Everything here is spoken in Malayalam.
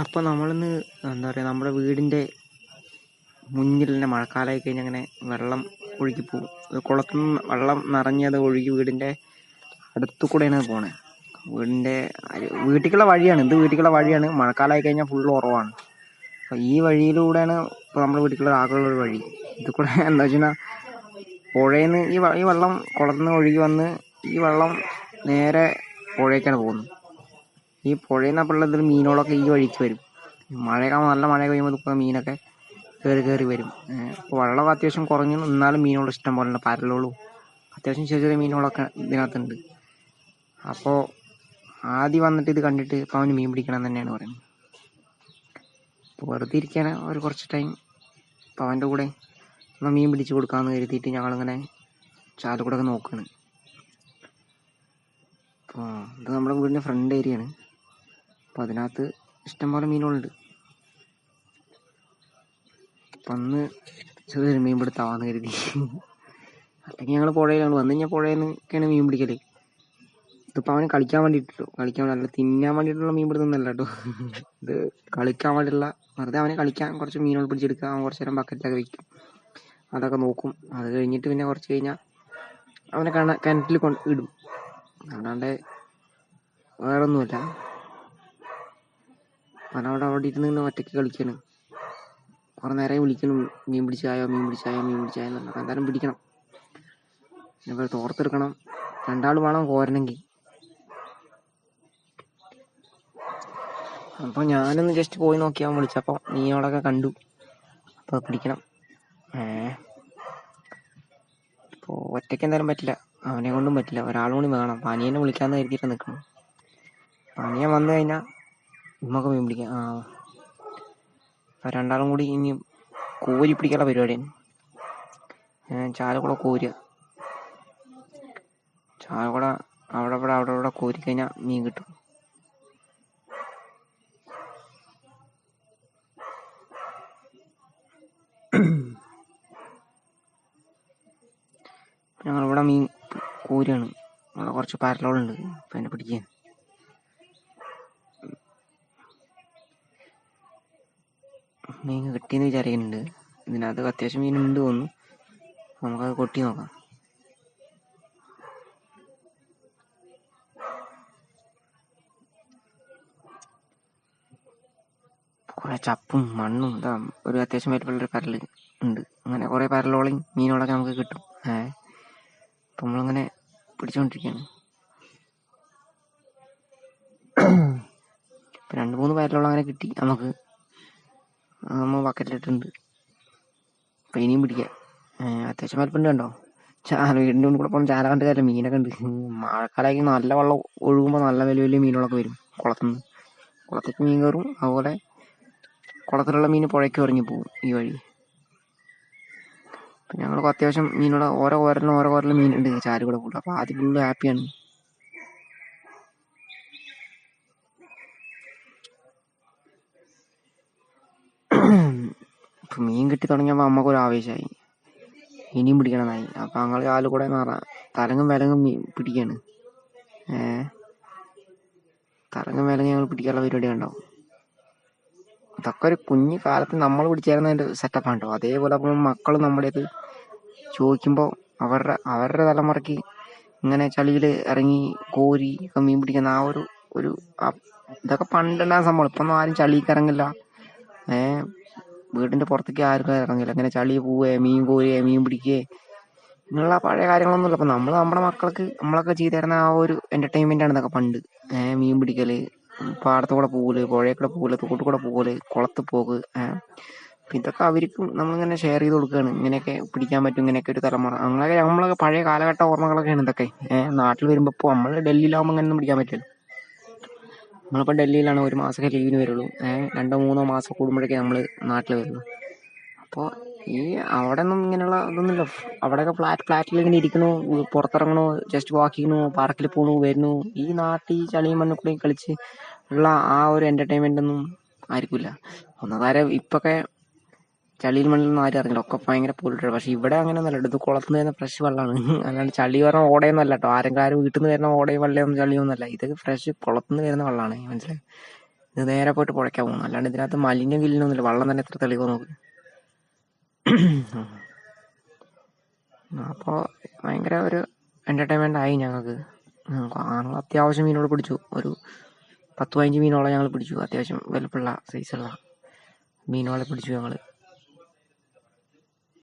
അപ്പോൾ നമ്മളിന്ന് എന്താ പറയുക നമ്മുടെ വീടിന്റെ മുന്നിൽ തന്നെ മഴക്കാലമായി കഴിഞ്ഞാൽ അങ്ങനെ വെള്ളം ഒഴുകി പോകും. കുളത്തിൽ നിന്ന് വെള്ളം നിറഞ്ഞത് ഒഴുകി വീടിന്റെ അടുത്തു കൂടെയാണ് പോണേ. വീടിന്റെ വീട്ടിലുള്ള വഴിയാണ്. ഇത് വീട്ടിലേക്കുള്ള വഴിയാണ്. മഴക്കാലമായി കഴിഞ്ഞാൽ ഫുള്ള് ഉറവാണ്. അപ്പോൾ ഈ വഴിയിലൂടെയാണ് ഇപ്പോൾ നമ്മുടെ വീട്ടിലേക്കുള്ള ആകെയുള്ള ഒരു വഴി. ഇത് കൂടെ എന്താ വെച്ചാൽ പുഴയിൽ നിന്ന് ഈ ഈ വെള്ളം കുളത്തിൽ നിന്ന് ഒഴുകി വന്ന് ഈ വെള്ളം നേരെ പുഴയ്ക്കാണ് പോകുന്നത്. ഈ പുഴയിൽ നിന്നപ്പോഴുള്ള ഇതിൽ മീനുകളൊക്കെ ഈ വഴിക്ക് വരും. മഴയൊക്കെ നല്ല മഴ ഇപ്പോൾ മീനൊക്കെ കയറി കയറി വരും. ഇപ്പോൾ വെള്ളം അത്യാവശ്യം കുറഞ്ഞു. എന്നാലും മീനുകൾ ഇഷ്ടം പോലെ ഉണ്ട് പരലോളും. അത്യാവശ്യം ചെറിയ ചെറിയ മീനുകളൊക്കെ ഇതിനകത്തുണ്ട്. അപ്പോൾ ആദ്യം വന്നിട്ട് ഇത് കണ്ടിട്ട് ഇപ്പോൾ അവന് മീൻ പിടിക്കണം തന്നെയാണ് പറയുന്നത്. അപ്പോൾ വെറുതെ ഇരിക്കാൻ ഒരു കുറച്ച് ടൈം അപ്പോൾ അവന്റെ കൂടെ ഒന്ന് മീൻ പിടിച്ച് കൊടുക്കാമെന്ന് കരുതിയിട്ട് ഞങ്ങളിങ്ങനെ ചാലുകൂടെ ഒക്കെ നോക്കുകയാണ് അപ്പോൾ ഇത് നമ്മുടെ വീടിന്റെ ഫ്രണ്ട് ഏരിയ ആണ് അപ്പോൾ അതിനകത്ത് ഇഷ്ടംപോലെ മീനുകളുണ്ട്. അപ്പം അന്ന് ചെറിയൊരു മീൻ പിടുത്താവാന്ന് കരുതി. അല്ലെങ്കിൽ ഞങ്ങൾ പുഴയിലാണ് വന്നു കഴിഞ്ഞാൽ പുഴയിൽ മീൻ പിടിക്കൽ. ഇതിപ്പോൾ അവന് കളിക്കാൻ വേണ്ടിയിട്ടോ കളിക്കാൻ വേണ്ടി അല്ല തിന്നാൻ വേണ്ടിയിട്ടുള്ള മീൻ പിടുത്തമൊന്നുമല്ല കേട്ടോ. ഇത് കളിക്കാൻ വേണ്ടിയിട്ടുള്ള വെറുതെ അവന് കളിക്കാൻ കുറച്ച് മീനുകൾ പിടിച്ചെടുക്കുക അവൻ കുറച്ച് നേരം ബക്കറ്റിലൊക്കെ വെക്കും. അതൊക്കെ നോക്കും. അത് കഴിഞ്ഞിട്ട് പിന്നെ കുറച്ച് കഴിഞ്ഞാൽ അവനെ കണ കിണറ്റിൽ കൊണ്ട് ഇടും. അല്ലാണ്ട് വേറൊന്നുമില്ല. അവൻ അവിടെ ഇരുന്ന് ഇങ്ങനെ ഒറ്റയ്ക്ക് കളിക്കണം. കുറേ നേരം വിളിക്കണം. മീൻ പിടിച്ചായോ മീൻ പിടിച്ചായോ മീൻ പിടിച്ചായോ എന്ന് എന്തായാലും പിടിക്കണം. പിന്നെ തോർത്തെടുക്കണം. രണ്ടാൾ വേണം കോരണമെങ്കിൽ. അപ്പോൾ ഞാനൊന്ന് ജസ്റ്റ് പോയി നോക്കിയാൽ വിളിച്ചപ്പോൾ നീ മീനുകളൊക്കെ കണ്ടു. അപ്പോൾ പിടിക്കണം. ഏ. ഇപ്പോൾ ഒറ്റയ്ക്ക് എന്തായാലും പറ്റില്ല. അവനെ കൊണ്ടും പറ്റില്ല. ഒരാളും കൂടി വേണം. പനിയനെ വിളിക്കാമെന്ന് കരുതിയിട്ട് നിൽക്കണം പനിയൻ വന്നു കഴിഞ്ഞാൽ നമുക്ക് മീൻ പിടിക്കാം ആ. രണ്ടാളും കൂടി ഇനി കോരി പിടിക്കാനുള്ള പരിപാടിയാണ് ചാലക്കുട കോരുക. ചാലക്കുട അവിടെ ഇവിടെ അവിടെ ഇവിടെ കോരി കഴിഞ്ഞാൽ മീൻ കിട്ടും. ഞങ്ങളിവിടെ മീൻ കോരിയാണ് അവിടെ കുറച്ച് പരലോളുണ്ട്. അപ്പം എന്നെ പിടിക്കാൻ. മീൻ കിട്ടിയെന്ന് വിചാരിക്കുന്നുണ്ട്. ഇതിനകത്ത് അത്യാവശ്യം മീനുണ്ട് തോന്നുന്നു. നമുക്കത് കൊട്ടി നോക്കാം. കുറേ ചപ്പും മണ്ണും ഇതാ ഒരു അത്യാവശ്യം വലിപ്പമുള്ളൊരു പരൽ ഉണ്ട്. അങ്ങനെ കുറേ പരലോളം മീനുകളൊക്കെ നമുക്ക് കിട്ടും. ഏ? അപ്പം നമ്മളങ്ങനെ പിടിച്ചുകൊണ്ടിരിക്കുകയാണ് രണ്ട് മൂന്ന് പരലോളം അങ്ങനെ കിട്ടി. നമുക്ക് അത് നമ്മൾ ബക്കറ്റിലിട്ടുണ്ട് അപ്പം ഇനിയും പിടിക്കാം. അത്യാവശ്യം വലപ്പുണ്ട് കണ്ടോ? ചാല വീടിന്റെ കൂടെ പോകണം ചാല കണ്ട് കാര്യം മീനൊക്കെ ഉണ്ട്. മഴക്കാലമായി നല്ല വെള്ളം ഒഴുകുമ്പോൾ നല്ല വലിയ വലിയ മീനുകളൊക്കെ വരും കുളത്തുനിന്ന് കുളത്തേക്ക് മീൻ കയറും. അതുപോലെ കുളത്തിലുള്ള മീൻ പുഴയ്ക്ക് ഇറങ്ങി പോകും ഈ വഴി. അപ്പം ഞങ്ങൾക്ക് അത്യാവശ്യം മീനുള്ള ഓരോ കോരലിനും ഓരോ കോരലും മീനുണ്ട് ചാൽ കൂടെ ഫുള്ള് അപ്പോൾ ആദ്യം ഫുള്ള് ഹാപ്പിയാണ് ഇപ്പം മീൻ കിട്ടി തുടങ്ങിയപ്പോൾ അമ്മക്കൊരു ആവേശമായി ഇനിയും പിടിക്കണമെന്നായി. അപ്പം ഞങ്ങൾ കാലിൽ കൂടെ തലങ്ങും വിലങ്ങും മീൻ പിടിക്കാണ്. ഏ? തലങ്ങും വിലങ്ങും ഞങ്ങൾ പിടിക്കാനുള്ള പരിപാടി ഉണ്ടാവും ഇതൊക്കെ ഒരു കുഞ്ഞു കാലത്ത് നമ്മൾ പിടിച്ചേരുന്നതിന്റെ സെറ്റപ്പാണ് കേട്ടോ അതേപോലെ അപ്പം മക്കൾ നമ്മുടെ ഇത് ചോദിക്കുമ്പോൾ അവരുടെ അവരുടെ തലമുറയ്ക്ക് ഇങ്ങനെ ചളിയിൽ ഇറങ്ങി കോരി ഒക്കെ മീൻ പിടിക്കുന്ന ആ ഒരു ഒരു ഇതൊക്കെ പണ്ടുണ്ടായ സംഭവം. ഇപ്പം ഒന്നും ആരും ചളിക്ക് ഇറങ്ങില്ല. ഏ? വീടിന്റെ പുറത്തേക്ക് ആർക്കും ഇറങ്ങില്ല അങ്ങനെ ചളി പോവേ മീൻ കോരുകയെ മീൻ പിടിക്കുകയെ ഇങ്ങനെയുള്ള പഴയ കാര്യങ്ങളൊന്നുമില്ല അപ്പം നമ്മൾ നമ്മുടെ മക്കൾക്ക് നമ്മളൊക്കെ ചെയ്തു തരുന്ന ആ ഒരു എന്റർടൈൻമെന്റ് ആണ് ഇതൊക്കെ പണ്ട്. ഏ മീൻ പിടിക്കൽ പാടത്തൂടെ പോകൽ പുഴയിൽ പോകൽ തോട്ടിൽ കൂടെ പോകൽ കുളത്ത് പോക് അപ്പം ഇതൊക്കെ അവർക്കും നമ്മളിങ്ങനെ ഷെയർ ചെയ്ത് കൊടുക്കുകയാണ് ഇങ്ങനെയൊക്കെ പിടിക്കാൻ പറ്റും ഇങ്ങനെയൊക്കെ ഒരു തലമുറ. അങ്ങനെയൊക്കെ നമ്മളൊക്കെ പഴയ കാലഘട്ട ഓർമ്മകളൊക്കെയാണ് ഇതൊക്കെ. നാട്ടിൽ വരുമ്പോൾ ഇപ്പോൾ നമ്മൾ ഡൽഹിയിലാവുമ്പോൾ ഇങ്ങനെയൊന്നും പിടിക്കാൻ പറ്റില്ല നമ്മളിപ്പോൾ ഡൽഹിയിലാണ് ഒരു മാസമൊക്കെ ലീവിന് വരുള്ളൂ. രണ്ടോ മൂന്നോ മാസം കൂടുമ്പോഴൊക്കെ നമ്മൾ നാട്ടിൽ വരുള്ളൂ. അപ്പോൾ ഈ അവിടെ ഒന്നും ഇങ്ങനെയുള്ള ഇതൊന്നുമില്ല. അവിടെയൊക്കെ ഫ്ലാറ്റ് ഫ്ലാറ്റിൽ ഇങ്ങനെ ഇരിക്കണു പുറത്തിറങ്ങണോ ജസ്റ്റ് വാക്ക് ചെയ്യണു പാർക്കിൽ പോകണു വരുന്നു. ഈ നാട്ടിൽ ചളിയും മണ്ണിൽ കൂടെയും കളിച്ച് ഉള്ള ആ ഒരു എന്റർടൈൻമെന്റ് ഒന്നും ആയിരിക്കില്ല ഒന്നതാരം ഇപ്പൊക്കെ ചളിയിൽ മണ്ണിൽ ഒന്നും ആരും അറിഞ്ഞില്ല ഒക്കെ ഭയങ്കര പൊല്യൂട്ടഡ് പക്ഷെ ഇവിടെ അങ്ങനെ ഒന്നല്ല ഇത് കുളത്തു നിന്ന് വരുന്ന ഫ്രഷ് വെള്ളമാണ്. അല്ലാണ്ട് ചളി പറഞ്ഞ ഓടയൊന്നല്ല കേട്ടോ. ആരെങ്കിലും വീട്ടിൽ നിന്ന് വരുന്ന ഓടയും വെള്ളയൊന്നും ചളിയൊന്നും ഇത് ഫ്രഷ് കുളത്തു നിന്ന് വരുന്ന വെള്ളമാണ് മനസ്സിലായി? ഇത് നേരെ പോയിട്ട് പുഴയ്ക്കാൻ പോകുന്നു അല്ലാണ്ട് ഇതിനകത്ത് മലിനം കില്ലിനൊന്നുമില്ല വെള്ളം തന്നെ എത്ര തെളിവ് നോക്ക് അപ്പോൾ ഭയങ്കര ഒരു എന്റർടൈൻമെന്റ് ആയി ഞങ്ങൾക്ക്. ഞങ്ങൾ അത്യാവശ്യം മീനോട് പിടിച്ചു. ഒരു പത്ത് പതിനഞ്ച് മീനോളം ഞങ്ങൾ പിടിച്ചു. അത്യാവശ്യം വലുപ്പുള്ള സൈസുള്ള മീനോളെ പിടിച്ചു ഞങ്ങൾ